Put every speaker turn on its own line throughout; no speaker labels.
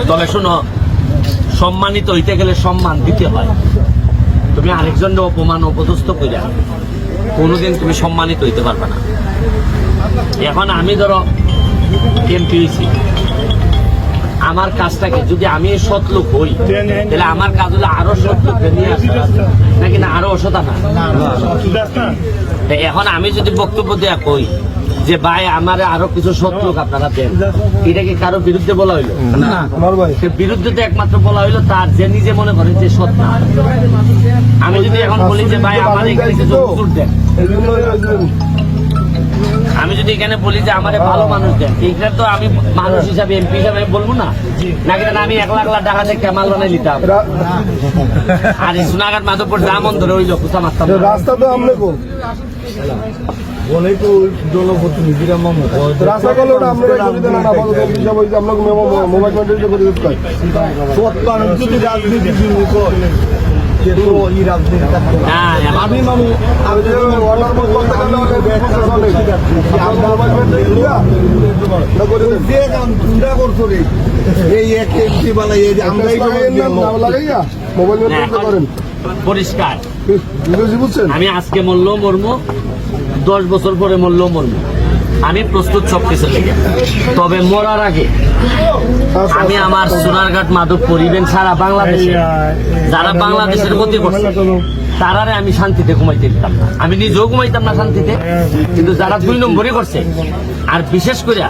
তবে শোনো সম্মানিত হইতে গেলে সম্মান দিতে হয় তুমি আরেকজনের অপমান অপদস্থ করে কোনোদিন তুমি সম্মানিত হইতে পারবে না এখন আমি ধরো এমপি হয়েছি আমার কাজটাকে যদি আমি সৎ লোক হই তাহলে আমার কাজ হলো আরও সৎ লোককে নিয়ে আসা নাকি না আরও অসতা না এখন আমি যদি বক্তব্য দেয়া কই যে ভাই আমার আরও কিছু লোক আপনারা দেন। এটা কি কারও বিরুদ্ধে বলা হইল? বিরুদ্ধে তো একমাত্র বলা হইল তার যে নিজে মনে করে যে সৎ না। আমি যদি এখন বলি যে ভাই আমার এখানে কিছু হুজুর দেন। আমি যদি এখানে বলি যে আমার ভালো মানুষ দেন এইখানে তো আমি মানুষ হিসাবে এমপি হিসাবে বলব না। নাকি না আমি এক লাখ লাখ টাকা দিয়ে কেমাল বানাই নিতাম আর সোনাঘাট মাধবপুর যা মন ধরে ওই লোক
রাস্তা তো আমলে
বলে তো জনপ্রতিনিধিরা মামু
রাস্তা করলে ওটা আমরা মোবাইল করে দিতে
সৎ মানুষ যদি রাজনীতি শুরু করে সে তো এই রাজনীতি
না
আমি মামু আমি
যে অর্ডার মত করতে গেলে অনেক সমস্যা চলে। আমরা মোবাইল কন্ট্রোল দিয়া ওটা করে
যে কাম চিন্তা করছ রে। এই এক এমপি বালা এই যে আমরাই
একটা নাম লাগাইয়া মোবাইল করেন
পরিষ্কার।
বুঝছেন?
আমি আজকে মরলেও মরমো। দশ বছর পরে মরলেও মরমো আমি প্রস্তুত সব কিছু লেগে। তবে মরার আগে আমি আমার সোনারঘাট মাধবপুর পরিবেন সারা বাংলাদেশে যারা বাংলাদেশের ক্ষতি করছে তারারে আমি শান্তিতে ঘুমাইতে দিতাম না। আমি নিজেও ঘুমাইতাম না শান্তিতে কিন্তু যারা দুই নম্বরই করছে আর বিশেষ করে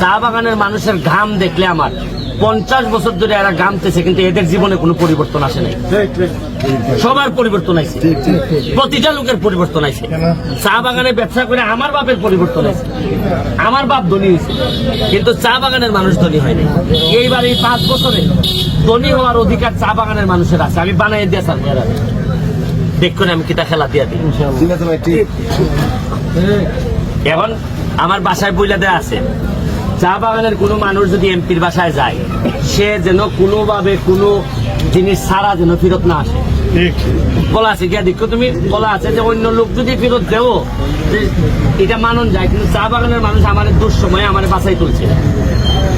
চা বাগানের মানুষের ঘাম দেখলে আমার পঞ্চাশ বছর ধরে এরা ঘামতেছে কিন্তু এদের জীবনে কোনো পরিবর্তন আসে নাই। সবার পরিবর্তন আইছে। প্রতিটা লোকের পরিবর্তন আইছে। চা বাগানে ব্যবসা করে আমার বাপের পরিবর্তন আইছে। আমার বাপ ধনী হয়েছে কিন্তু চা বাগানের মানুষ ধনী হয়নি এইবার এই পাঁচ বছরে ধনী হওয়ার অধিকার চা বাগানের মানুষের আছে। আমি বানাই দিয়ে স্যার দেখুন আমি কিতা খেলা দিয়া দিই।
আছে
এখন আমার বাসায় বইলা দেয়া আছে। চা বাগানের কোনো মানুষ যদি এমপির বাসায় যায় সে যেন কোনোভাবে কোনো জিনিস ছাড়া যেন ফেরত না আসে। বলা আছে গিয়া দেখো তুমি বলা আছে যে অন্য লোক যদি ফেরত দেও এটা মানন যায় কিন্তু চা বাগানের মানুষ আমার দুঃসময়ে আমার বাসায় তুলছে।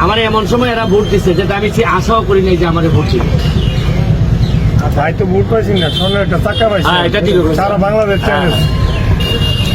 আমার এমন সময় এরা ভোট দিচ্ছে যেটা আমি সে আশাও করি নাই যে আমার ভোট দিবে।
ভাই তো ভোট পাইছি না? সোনার একটা টাকা পাইছি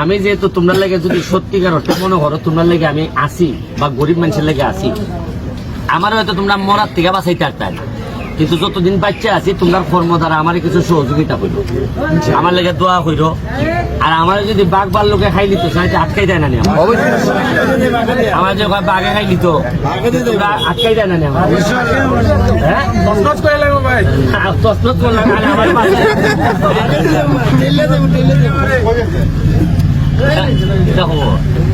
আমি যেহেতু তোমরা লেগে যদি সত্যিকার অর্থে মনে করো তোমরা লেগে আমি আসি বা গরিব মানুষের লেগে আসি আমার হয়তো তোমরা মরার থেকে বাঁচাইতে পারতাম। কিন্তু যতদিন বাচ্চা আছি তোমরা কর্ম দ্বারা আমার কিছু সহযোগিতা করো আমার লেগে দোয়া করো আর আমার যদি বাঘ বার লোকে খাই নিত সেটা আটকাই দেয় না নি আমার। যে বাঘে খাই নিত আটকাই দেয় না নি আমার। হ্যাঁ? করলাম 你看你在乎我？